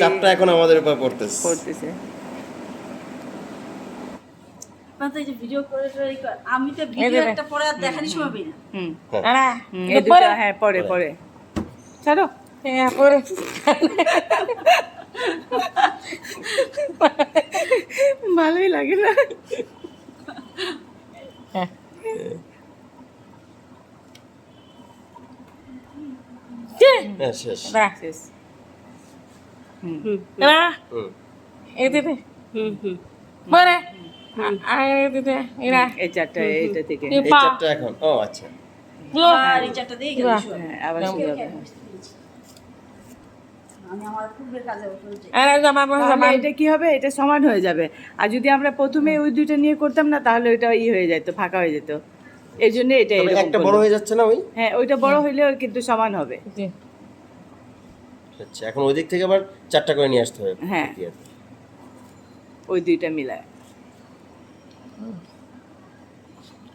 চাপটা এখন আমাদের উপর পড়তেছে। আমি তো ভিডিও একটা পরে আর দেখানি সময় পাই না। হুম হ্যাঁ। হ্যাঁ পরে পরে ছাড়ো। পরে ভালোই লাগে না। হ্যাঁ। হ্যাঁ আচ্ছা। হ্যাঁ, এটা কি হবে? এটা সমান হয়ে যাবে। আর যদি আমরা প্রথমে ওই দুইটা নিয়ে করতাম না তাহলে ওইটা ই হয়ে যেত ফাঁকা হয়ে যেত। এই জন্য এটা একটা বড় হয়ে যাচ্ছে না ওই? হ্যাঁ ওইটা বড় হইলেও কিন্তু সমান হবে। আচ্ছা এখন ওই দিক থেকে আবার চারটা করে নিয়ে আসতে হবে হ্যাঁ। ওই দুইটা মিলায়।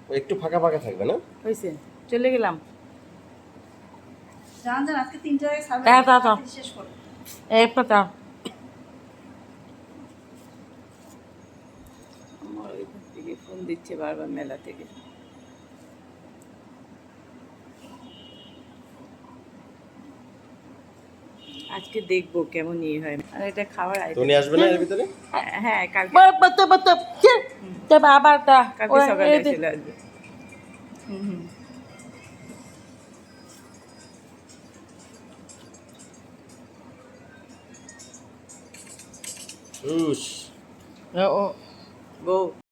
ও একটু ফাঁকা ফাঁকা থাকবে না? হয়েছে চলে গেলাম। জান জান আজকে দাও। শেষ করো। এই পাতা আমার ওইখান থেকে ফোন দিচ্ছে বারবার মেলা থেকে। আজকে দেখব কেমন ইয়ে হয়। আর এটা খাওয়ার তো item- উনি আসবে না এর ভিতরে? হ্যাঁ কালকে। বড় বড় বড় কি তো বাবা তা কালকে সকালে চলে আসবে। উস ও। বউ।